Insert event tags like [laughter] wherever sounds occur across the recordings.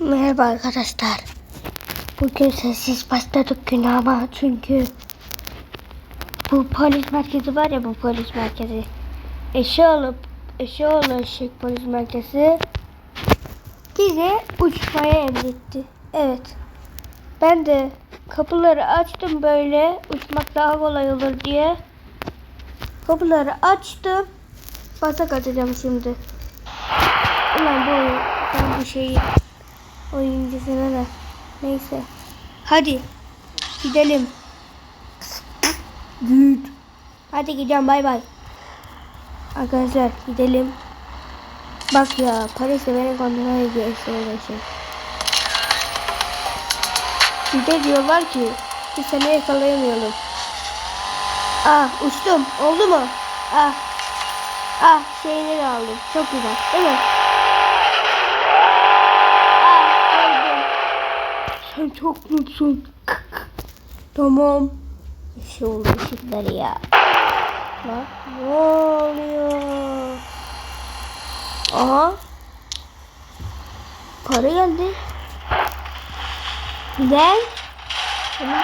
Merhaba arkadaşlar. Bugün sessiz başladık günaha çünkü bu polis merkezi var ya bu polis merkezi. Eşoğlu, Eşoğlu Eşek Polis Merkezi bize uçmaya emretti. Evet. Ben de kapıları açtım böyle uçmak daha kolay olur diye. Kapıları açtım. Basak atacağım şimdi. Ulan bu ben bu şeyi oyuncusuna da. Neyse. Hadi. Gidelim. Git. Hadi gidelim bay bay. Arkadaşlar gidelim. Bak ya kontrol ediyor işte öyle şey. Bir de diyorlar ki bir sene yakalayamıyorum. Ah uçtum. Oldu mu? Ah. Ah şeyleri aldım. Çok güzel. Değil mi? Ah öldüm. Sen çok mutlusun. tamam. Şu oldu ışıkları ya. Bak ne oluyor? Aha. Para geldi. Neden? Tamam.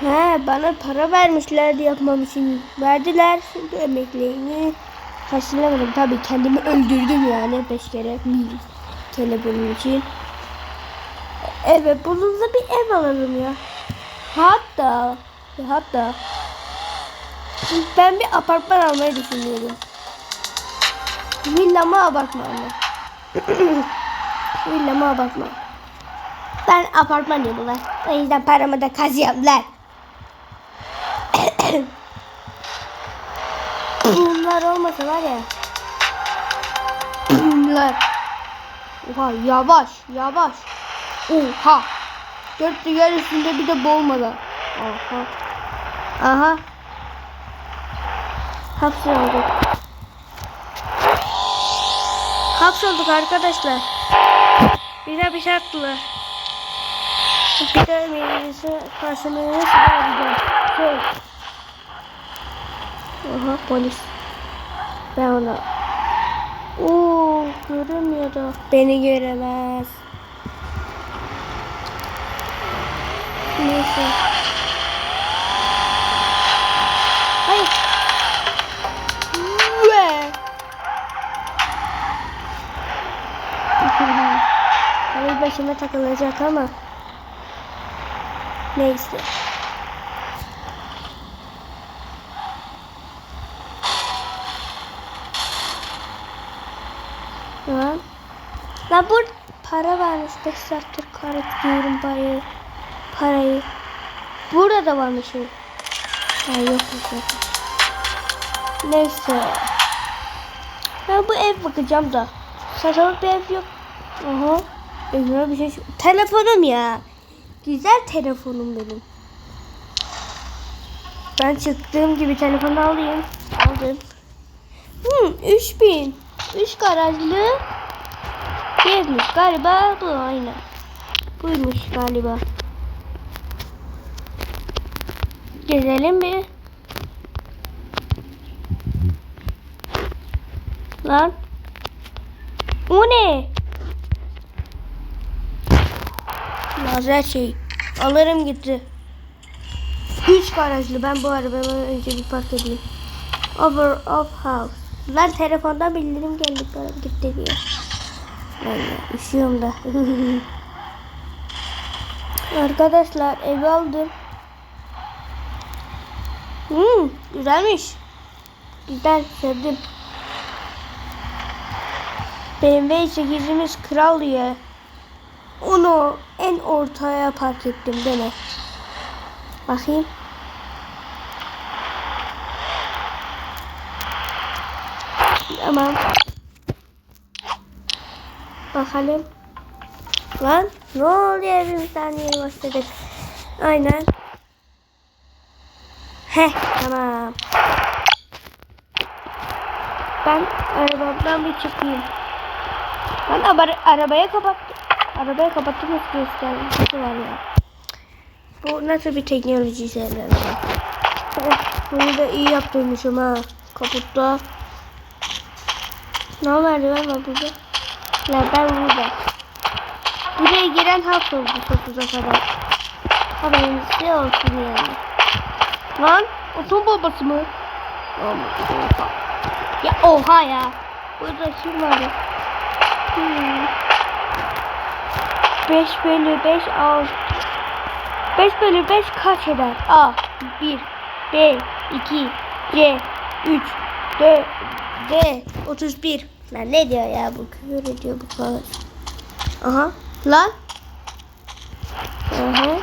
He bana para vermişlerdi yapmam için. Verdiler şimdi emekliğini karşılamadım. Tabii kendimi öldürdüm yani beş kere bir için. Evet bununla bir ev alalım ya. Hatta hatta ben bir apartman almayı düşünüyorum. Villa mı apartman mı? [coughs] Villa mı apartman? Ben apartman diyorlar. O yüzden paramı da kazıyorlar. [coughs] Bunlar olmasa var ya. Bunlar. Oha yavaş yavaş. Oha. Dört yer üstünde bir de boğmadan. Aha. Aha. Hapsolduk. Hapsolduk arkadaşlar. Bize bir şey attılar. Bir de meclisi karşılığını. Şey. Aha polis. Ben ona. Oo göremiyor da. Beni göremez. Neyse. Hayır. Ve. Tabii başıma takılacak ama. Neyse. Lan. Lan bu para varmış. 5 saattir karıklıyorum parayı. Parayı. Burada da varmış şey. Ha yokmuş yok. Neyse. Ben bu ev bakacağım da. Saçmalık bir ev yok. Aha. Evime bir şey Telefonum ya. Güzel telefonum benim. Ben çıktığım gibi telefonu alayım. Aldım. Hmm, 3000. 3 garajlı. Evmiş galiba bu aynı. Buymuş galiba. Gezelim bir. Lan. O ne? Lazer şey. Alırım gitti. Üç garajlı. Ben bu arabayı önce bir park edeyim. Over of house. Lan telefondan bildirim geldi. Gitti diye. Ben ya üşüyorum da. [laughs] Arkadaşlar evi aldım. Hmm, güzelmiş. Güzel, sevdim. BMW 8'imiz kral diye. Onu en ortaya park ettim deme. Bakayım. Tamam. Bakalım. Lan ne oluyor bir saniye başladık. Aynen. Heh tamam. Ben arabamdan bir çıkayım. Ben ara arabaya kapattım. Arabaya kapattım nasıl gösterdim. Nasıl var ya. Bu nasıl bir teknoloji şeyler Oh, bunu da iyi yaptırmışım ha. Kaputta. Ne merdiven var burada? Ben burada. Buraya giren halk oldu sokuza kadar. Haberiniz olsun yani. Lan otom babası mı? Oha. Ya oha ya. Burada kim var ya? Hmm. 5 bölü 5 6 5 bölü 5 kaç eder? A 1 B 2 C 3 D D 31 Lan ne diyor ya bu küfür ediyor bu kadar. Aha lan Aha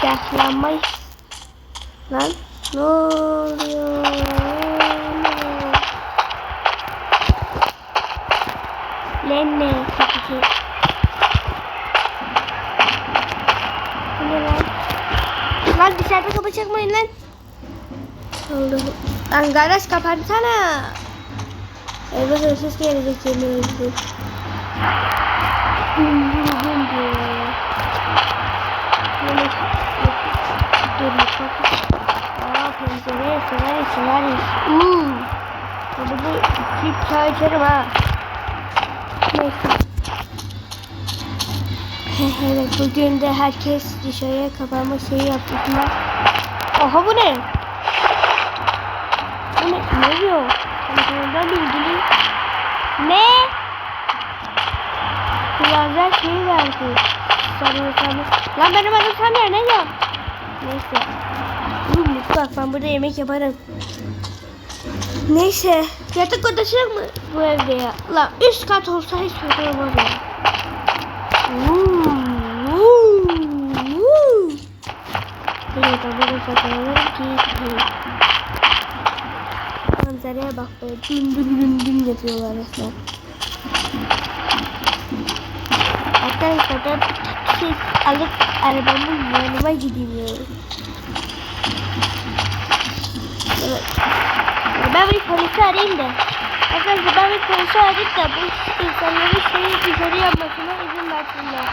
Silahlanma Lan ne oluyor? Lan ne? Ne lan? Lan dışarıda kapı çakmayın lan. Allah'ım. Lan garaj kapatsana. Eve hırsız gelecek yemin ediyorum. Düm düm düm diyor. Böyle dur Aa pencere severiz severiz. Uuu. Burada bu süt çay içerim ha. Neyse. [laughs] evet bugün de herkes dışarıya kapanma şeyi yaptılar. Aha bu ne? Bu ne? Ne diyor? Telefonda bilgili. Ne? Kullanacak şey verdi. Sarı. Lan benim adım Samir ne diyor? Neyse. Mutfak ben burada yemek yaparım. Neyse. Yatak odası mu bu evde ya? Lan üst kat olsa hiç sorun olmaz ya. Manzaraya bak böyle dün dün dün dün yapıyorlar resmen. Arkadaşlar ben taksi alıp arabamın yanıma ya. Evet. Ben bir polisi arayayım da. Arkadaşlar ben bir polisi arayayım da bu insanların şeyi dışarı yapmasına izin versinler.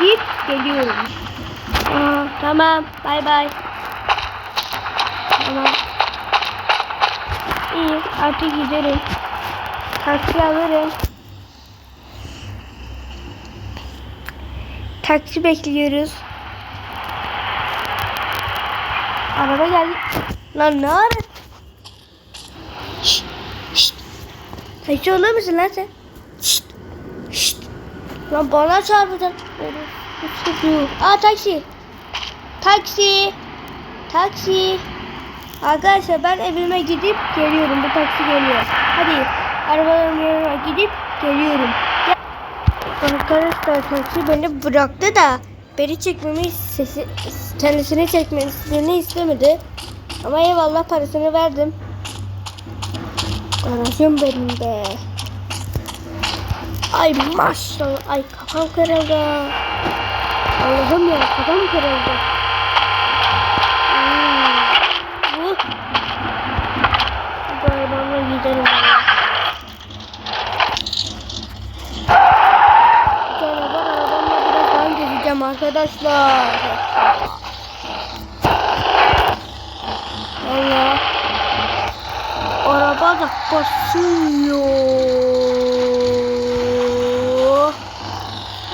Deyip geliyorum. Aa, tamam. Bay bay. Tamam. İyi. Artık giderim. Taksi alırım. Taksi bekliyoruz. Araba geldi. Lan ne ara? Şşt, şşt. Taksi olur musun lan sen? Şşt, şşt. Lan bana çarpacak. Aa taksi. Taksi. Taksi. Arkadaşlar ben evime gidip geliyorum. Bu taksi geliyor. Hadi arabaların yanına gidip geliyorum. Arkadaşlar taksi beni bıraktı da beni çekmemi sesi, kendisini çekmesini istemedi. Ama eyvallah parasını verdim. Aracım benim de. Ay maşallah. Ay kafam kırıldı. Allah'ım ya kafam kırıldı. Hmm. Bu. Bu arabamla gidelim. Araba arabamla birazdan gezeceğim arkadaşlar. Allah. Da basıyor.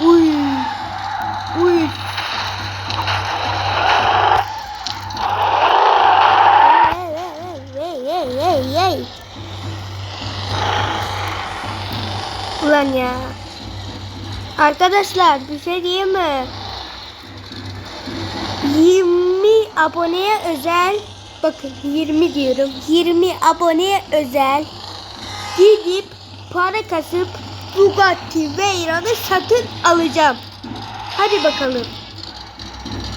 Uy. Uy. Ulan ya. Arkadaşlar bir şey diyeyim mi? 20 aboneye özel bakın 20 diyorum 20 aboneye özel gidip para kasıp Bugatti Veyron'u satın alacağım. Hadi bakalım.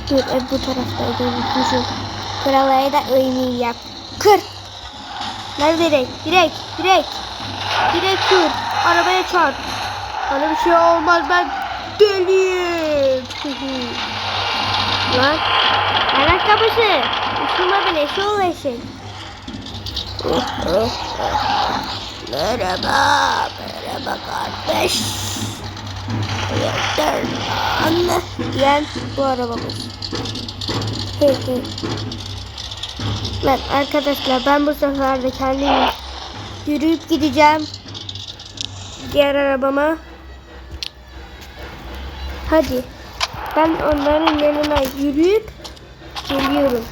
Dur ev bu tarafta unutmuşum. Kralaya da oynayacağım. Kır. Nerede direkt? Direkt. Direkt. Direkt kır. Arabaya çarp. Bana bir şey olmaz ben deliyim. [laughs] Lan. Araç kapısı. Uçurma bile şu olasın. Merhaba. Merhaba kardeş. Yeter anne. Gel bu arabamız. He. Lan arkadaşlar ben bu sefer de kendim yürüyüp gideceğim. diğer arabama. Hadi. Ben onların yanına yürüyüp geliyorum.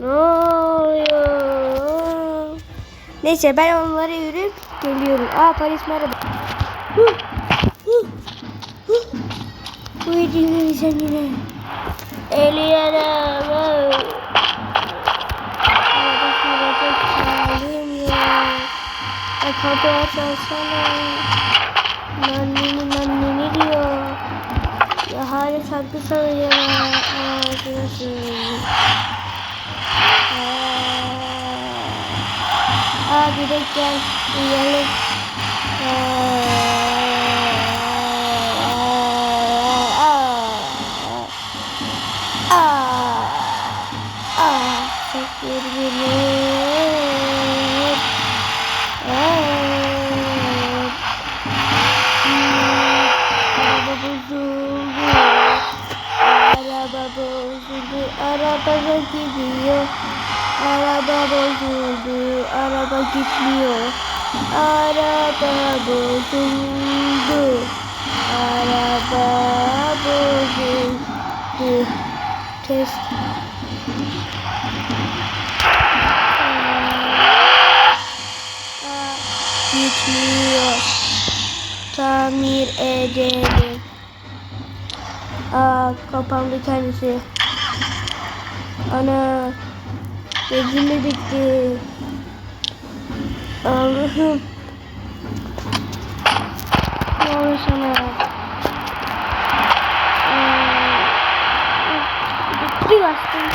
Ne oluyor? Neyse ben onlara yürüyüp geliyorum. Aa Paris huh, huh. Bu hediyemi sen yine. Eliana. Araba kıracak halim yok. Ya kapı açalsana. Nanneni nanneni diyor. Ya hala. Aa, şurası. Aa, Aa direkt gel. Uyuyalım. Aa, Araba gitmiyor. Araba bozuldu. Araba bozuldu. Test. Gitmiyor tamir edelim. Aa kapandı kendisi. Ana de bitti. Allah'ım. Ne oluyor sana? Aa, Bitti bastım.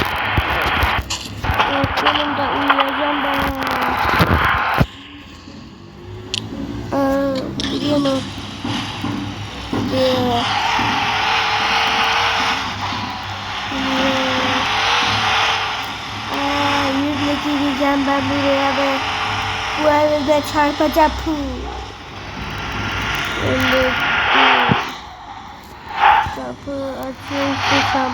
Yok yanımda uyuyacağım ben. Aa, biliyor musun? Gidiyor. Gidiyor. Aa, yüzle gireceğim ben buraya ve bu evde çarpacağım. Puh. Evet. Kapı açıyor, susam.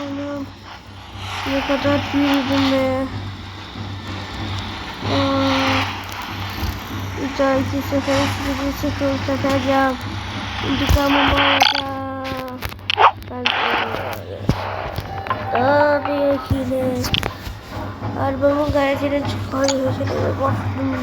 Anam. Ne kadar yürüdüm be. Bir dahaki sefer sizi sıkıl takacağım. İntikamımı alacağım. Yine. Arabamın garajına çıkıyor. Şöyle baktım